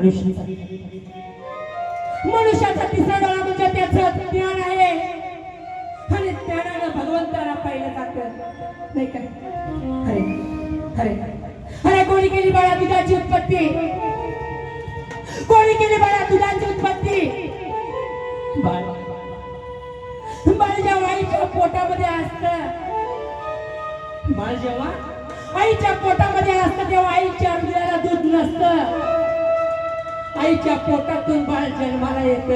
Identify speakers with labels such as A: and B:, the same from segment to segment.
A: मनुष्याचा मनुष्याचा तिसरा डोळा म्हणजे त्याचं ज्ञान आहे. आणि ज्ञानानं भगवंताला पाहिलं जातं. नाही का? अरे अरे. अरे कोणी केली बाळा दुधाची उत्पत्ती? कोणी केली बाळा दुधाची उत्पत्ती? बाळ. बाळ जेव्हा आईच्या पोटामध्ये असत बाळ जेव्हा आईच्या पोटामध्ये असत आईच्या पोटातून बाळ जन्माला येत.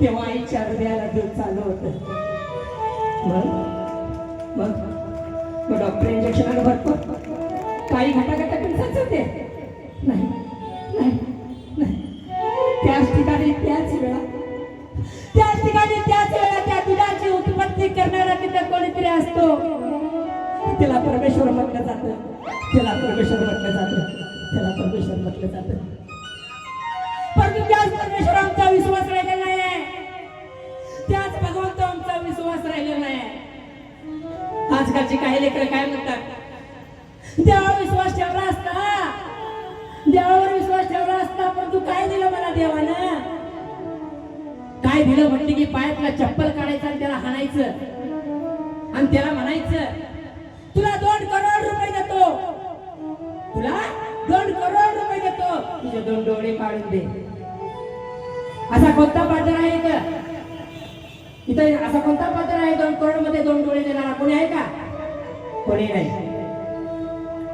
A: तेव्हा आईच्या हृदयाला दूध चालू होत. मग? डॉक्टर इंजेक्शन भरतो काही घटाघटा पिंचाच होते नाही. नाही. नाही. त्याच ठिकाणी त्याच वेळा. त्याच ठिकाणी त्याच वेळा त्या दुधाची उत्पत्ती करणारा तिथं कोणीतरी असतो. त्याला परमेश्वर म्हटलं जातं. त्याला परमेश्वर म्हटलं जातं. त्याला परमेश्वर म्हटलं जातं. आमचा विश्वास राहिलेला नाही त्याच भगवंत आमचा विश्वास राहिलेला नाही आजकालची काही लेकर काय म्हणतात? देवावर विश्वास ठेवला असता. देवावर विश्वास ठेवला असता पण तू काय दिलं मला देवानं? काय दिलं म्हटलं की पायातला चप्पल काढायचं आणि त्याला हाणायचं? आणि त्याला म्हणायचं तुला दोन करोड रुपये देतो. तुला दोन करोड रुपये देतो. तुझे दोन डोळे काढून दे. असा कोणता पात्र आहे का इथं असा कोणता पात्र आहे दोन करोडमध्ये दोन डोळे देणारा? कोणी आहे का? कोणी नाही.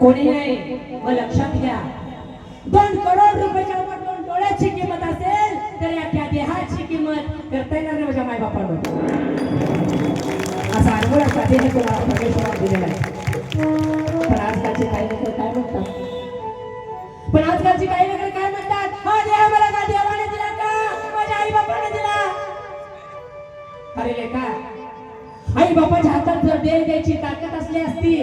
A: कोणी नाही? मग लक्षात घ्या. दोन करोड रुपयाच्या वर दोन डोळ्याची किंमत असेल तर या त्या देहाची किंमत करता येणार नाही माझ्या मायबापांवर. असा अनुभव साथीने तुला परमेश्वरात दिलेला आहे. पण आजकालचे काही लोक काय म्हणतात? पण आजकालची काही लोक काय म्हणतात? अरे का? आई बापाच्या हातात जर देह द्यायची ताकद असली असती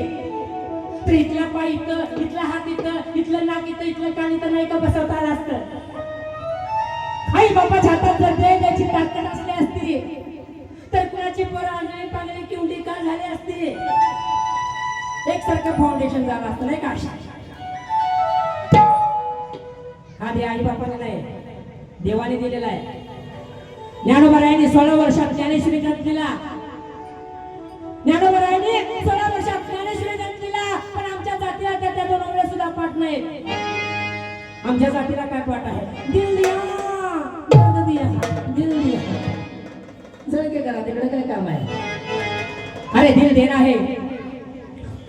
A: तर इथला पाय इथं इथला हात इथं इथलं नाक इथं इथलं कान इथं नाही का बसवता आलं असतं? आई बापाच्या हातात जर देह द्यायची ताकद असली असती तर कुणाची पोरं आंधळी पांगळी किवडी का झाली असती? एकसारखं फाउंडेशन झालं असतं नाही का हा दे आई बापाने नाही देवाने दिलेला आहे. ज्ञानोबरायांनी सोळा वर्षात ज्ञानेश्वरी ग्रंथ दिला. ज्ञानोबरायांनी सोळा वर्षात ज्ञानेश्वरी ग्रंथ दिला. पण आमच्या जातीला त्या त्या दोन ओव्या सुद्धा पाठ नाही आमच्या जातीला काय पाठ आहे? दिल दिया दर्द दिया दिल दिया जळके करा तिकडे काय काम आहे? अरे दिल देना है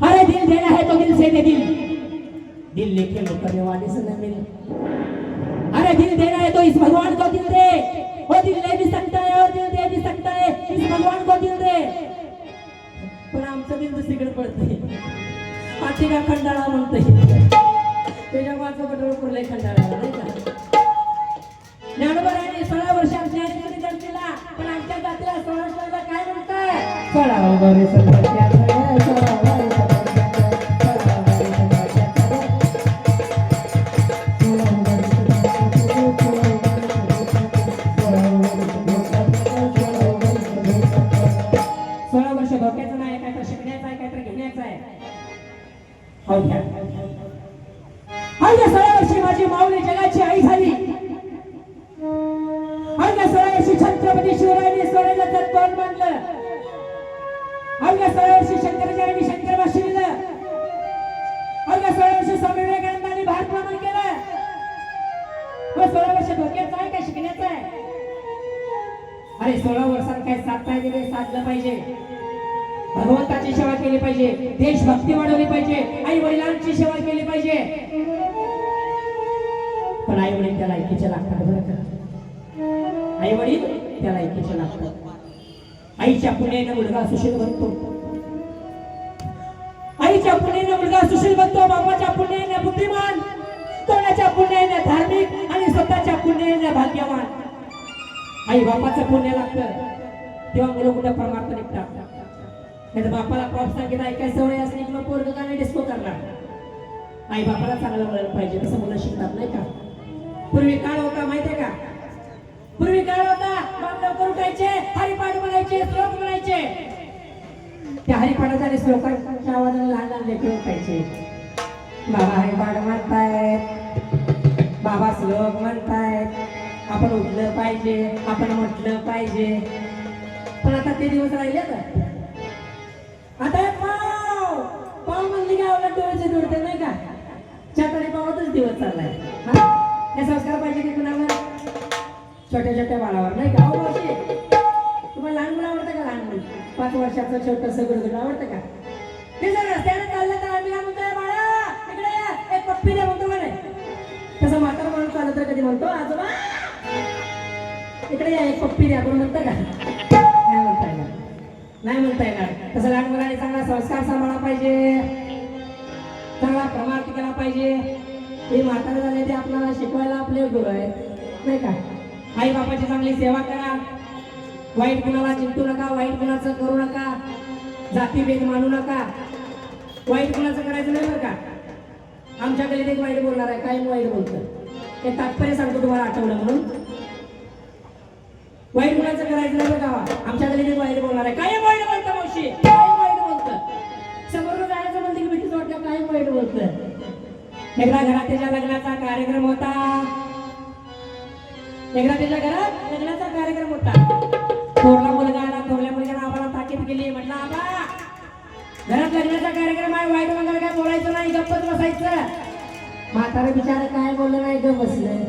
A: अरे दिल देना है तो दिल से दे दिल. दिल लेके मुकरने वाले से न मिल. अरे दिल देना है तो इस भगवान को दिल दे. वो दिल ले भी सकता है और दिल दे भी सकता है इस भगवान को दिल दे पण आमचं दिल दुसरीकडे पडतंय. पाठीगा खंडाळा म्हणतोय. त्याच्या माझं बटोळ पुरलंय खंडाळा नाही का? ज्ञानोबराने सोळा वर्ष आमच्या जन्म पण आमच्या जातीला सोळा वर्षाला काय म्हणताय? सोळा वगैरे वर्षी छत्रपती शिवरायांनी स्वराज्याचं तोंड बांधलं अवघ्या सोळा वर्षी शंकराचार्यांनी शंकर भाषी दिलं अवघ्या सोळा वर्षी स्वामी विवेकानंदांनी भारत भ्रमण केलं. व सोळा वर्ष धोक्याचं आहे का शिकण्याचं आहे? अरे सोळा वर्षात काय साधता येते साधलं पाहिजे. भगवंताची सेवा केली पाहिजे देशभक्ती वाढवली पाहिजे आई वडिलांची सेवा केली पाहिजे. पण आई वडील त्याला ऐकीचे लागतात बरं का? आई वडील त्याला ऐकीचे लागतात. आईच्या पुण्याने मुलगा सुशील बनतो. आईच्या पुण्याने मुलगा सुशील बनतो बाबाच्या पुण्याने बुद्धिमान कोणाच्या पुण्याने धार्मिक आणि स्वतःच्या पुण्याने भाग्यवान. आई बापाचं पुण्य लागतं तेव्हा मुलं कुठं परमार्थ निघतात. नाही तर बापाला प्रॉप सांगितलं ऐकायचं सवय असली किंवा पोरग गाणे डिस्को करणार. आई बापाला चांगलं वळण पाहिजे तसं मुलं शिकतात नाही का? पूर्वी काळ होता माहितीये का? पूर्वी काळ होता. बाप लवकर उठायचे हरिपाठ म्हणायचे श्लोक म्हणायचे. त्या हरिपाठाच्या आणि श्लोकांच्या आवाजाने लहान लहान लेकरं उठायचे. बाबा हरिपाठ म्हणतायत. बाबा श्लोक म्हणतायत. आपण उठलं पाहिजे आपण म्हटलं पाहिजे. पण आता ते दिवस राहिले का आता पाव! पाव म्हणले की आवडत डोळ्याचे जोडते नाही का? चाकडे पावतच दिवस चाललाय. हा? हे संस्कार पाहिजे की कुणावर? छोट्या छोट्या बाळावर नाही का? अहो मावशी तुम्हाला लहान मुलं आवडतं का? लहान मुलं? पाच वर्षाचं छोटस गुडगुड आवडतं का? ते जर रस्त्याने चाललं तर आम्ही काय म्हणतोय बाळा. इकडे एक पप्पी दे म्हणतो म्हणे. तसं म्हातार माणूस चाललं तर कधी म्हणतो आजोबा. इकडे या एक पप्पी द्या आपण म्हणतो का? नाही म्हणता येणार. नाही म्हणता येणार. तसं लहान मुलाने चांगला संस्कार सांभाळा पाहिजे. चांगला प्रमाण केला पाहिजे. हे म्हातारे झाले ते आपल्याला शिकवायला आपले गुरु आहेत. नाही का? आई बापाची चांगली सेवा करा. वाईट गुणाला चिंतू नका वाईट गुणाचं करू नका. जातीभेद मानू नका. वाईट गुणाचं करायचं नाही बरं का? आमच्या एक वाईट बोलणार आहे काय वाईट बोलतं. ते तात्पर्य सांगतो तुम्हाला आठवलं म्हणून. वाईट गुणाचं करायचं नाही बरं का? आमच्या गलीत एक वाईट बोलणार आहे. काय वाईट बोलतं मावशी काय वाईट बोलतं. समोर जायचं म्हणते की भीतीच वाटतं काय वाईट बोलतं. एकदा घरात त्याच्या लग्नाचा कार्यक्रम होता. एकदा त्याच्या घरात लग्नाचा कार्यक्रम होता. थोरला मुलगा आला थोरल्या मुलग्याला आम्हाला ताकीद केली. म्हटलं आबा घरात लग्नाचा कार्यक्रम आहे वाईट मंगळ काय बोलायचं नाही गप्पच बसायचं. म्हातारा बिचारा काय बोललं नाही गप बसलं.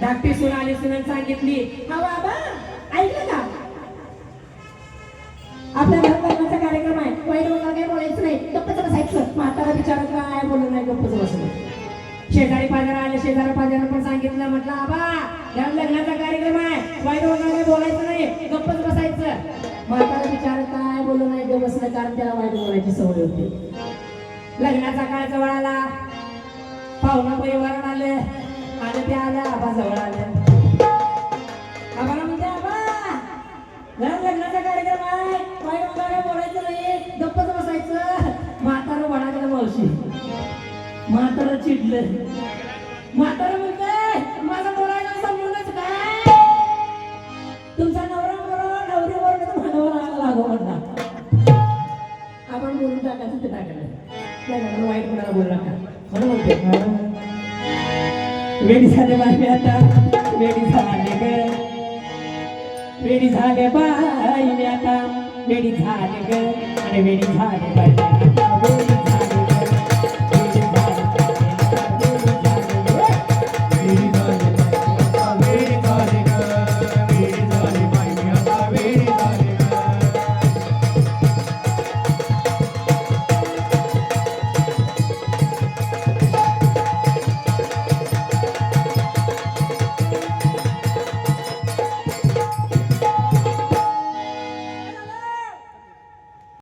A: धाकटी सुन आली सुनन सांगितली हा बाबा ऐकलं का? आपल्या घरात लग्नाचा कार्यक्रम आहे वाईट मंगळ काय बोलायचं नाही गप्पच बसायचं. म्हातारा बिचारा काय बोललं नाही गप्पच बसलं. शेजारी पाजारा आले शेजारी पाजारा पण सांगितलं म्हटलं आबा घरात लग्नाचा कार्यक्रम आहे. वाईट वगैरे बोलायचं नाही. गप्पच बसायचं. म्हातारा विचार काय बोलू नाही ते बसलं कारण त्याला वाईट बोलायची सवय होती. लग्नाचा काळ जवळ आला. पाहुणा परिवार आले. आणि ते आल्या आबा जवळ आल्या. आबाला म्हणते आबा लग्नाचा कार्यक्रम आहे. वाईट म्हातारा चिडले म्हातारा म्हणते माझा बोलायला संबंधच काय? तुमचा नवरा बरोबर नवरी बरोबर म्हणावं लागो म्हणता आपण बोलून टाकायचं ते टाकायला नाही वाईट कोणाला बोलू नका. म्हणून म्हणते हा. वेडी झाले बाई आता. वेडी झाले ग. वेडी झाले बाई आता. वेडी झाले ग. आणि वेडी झाले बाई